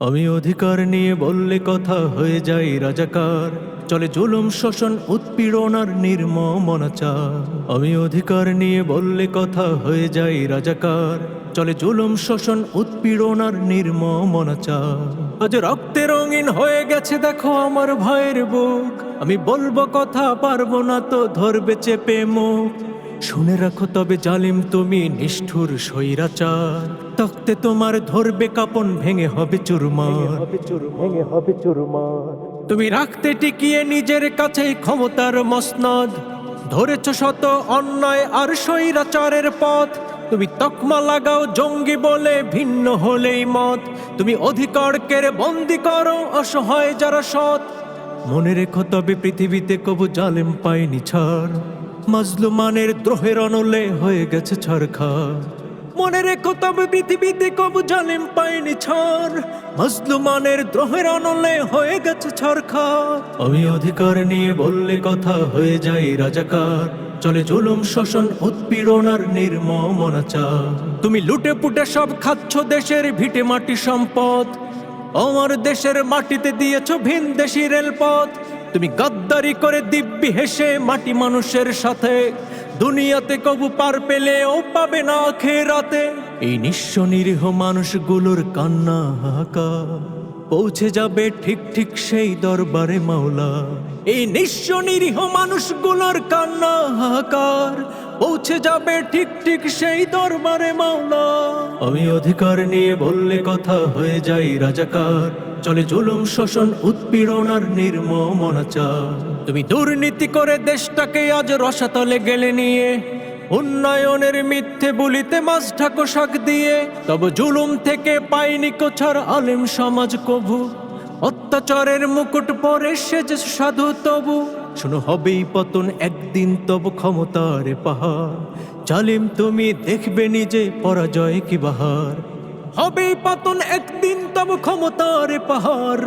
আমি অধিকার নিয়ে বললে কথা হয়ে যাই রাজাকার। চলে জুলুম, শোষণ, উৎপীড়ন আর নির্মমনাচার আমি অধিকার নিয়ে বললে কথা হয়ে যাই রাজাকার। চলে জুলুম, শোষণ, উৎপীড়ন আর নির্মমনাচার আজ রক্তে রঙিন হয়ে গেছে দেখো আমার ভাইয়ের বুক। আমি বলব কথা, পারব না তো ধরবে চেপে মুখ। শুনে রাখো তবে জালিম তুমি নিষ্ঠুর স্বৈরাচার। তক্তে তোমার ধরবে কাপন ভেঙে হবে চুরমার। ভেঙে হবে চুরমার। তুমি রাখতে টিকিয়ে নিজের কাছে ক্ষমতার মসনদ। ধরেছ শত অন্যায় আর স্বৈরাচারের পথ। তুমি তকমা লাগাও জঙ্গি বলে ভিন্ন হলেই মত। তুমি অধিকার কেড়ে বন্দি করো অসহায় যারা সৎ। মনে রেখো তবে পৃথিবীতে কবু জালেম পায়নি ছাড়। মাজলুমানের দ্রোহের অনলে হয়ে গেছে ছাড়খার। মনে রেখো তবে পৃথিবীতে কবু জালেম পায়নি ছাড় মাজলুমানের দ্রোহের অনলে হয়ে গেছে ছাড়খার আমি অধিকার নিয়ে বললে কথা হয়ে যায় রাজাকার। চলে জুলুম শোষণ উৎপীড়ন আর নির্মমনাচার তুমি লুটে পুটে সব খাচ্ছ দেশের ভিটে মাটি সম্পদ। আমার দেশের মাটিতে দিয়েছ ভিন দেশি রেলপথ। তুমি গাদ্দারি করে দিব্যি হেসে মাটি মানুষের সাথে। দুনিয়াতে কবু পার পেলে ও পাবে না রাতে এই নিঃস্ব নিরীহ মানুষগুলোর কান্না, হাহাকার। পৌঁছে যাবে ঠিক ঠিক সেই দরবারে মাওলা। এই নিঃস্ব নিরীহ মানুষগুলোর কান্না, হাহাকার। পৌঁছে যাবে ঠিক ঠিক সেই দরবারে মাওলা। আমি অধিকার নিয়ে বললে কথা হয়ে যাই রাজাকার। চলে জুলুম, শোষণ, উৎপীড়ন আর নির্মমনাচার তুমি দুর্নীতি করে দেশটাকে আজ রসাতলে গেলে নিয়ে, উন্নয়নের মিথ্যে বলিতে মাছ ঢাকো শাক দিয়ে, তব জুলুম থেকে পাইনি কোছার আলেম সমাজ কভু। অত্যাচারের মুকুট পরে সেজে সাধু তবু। শুনো হবেই পতন, একদিন তব ক্ষমতার পাহাড়। জালিম তুমি দেখবে নিজে, পরাজয় কি বাহার। হবেই পতন, একদিন তব ক্ষমতার পাহাড়।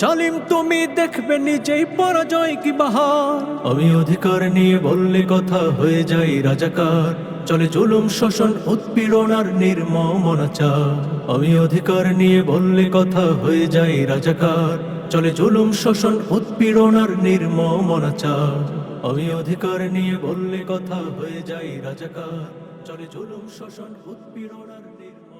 জালিম, তুমি দেখবে নিজেই পরাজয় কি বাহার। আমি অধিকার নিয়ে বললে কথা হয়ে যাই রাজাকার। চলে জুলুম, শোষণ, উৎপীড়ন আর নির্মমনাচার আমি অধিকার নিয়ে বললে কথা হয়ে যাই রাজাকার। চলে জুলুম, শোষণ, উৎপীড়ন আর নির্মমনাচার আমি অধিকার নিয়ে বললে কথা হয়ে যাই রাজাকার। চলে জুলুম, শোষণ, উৎপীড়ন আর নির্মম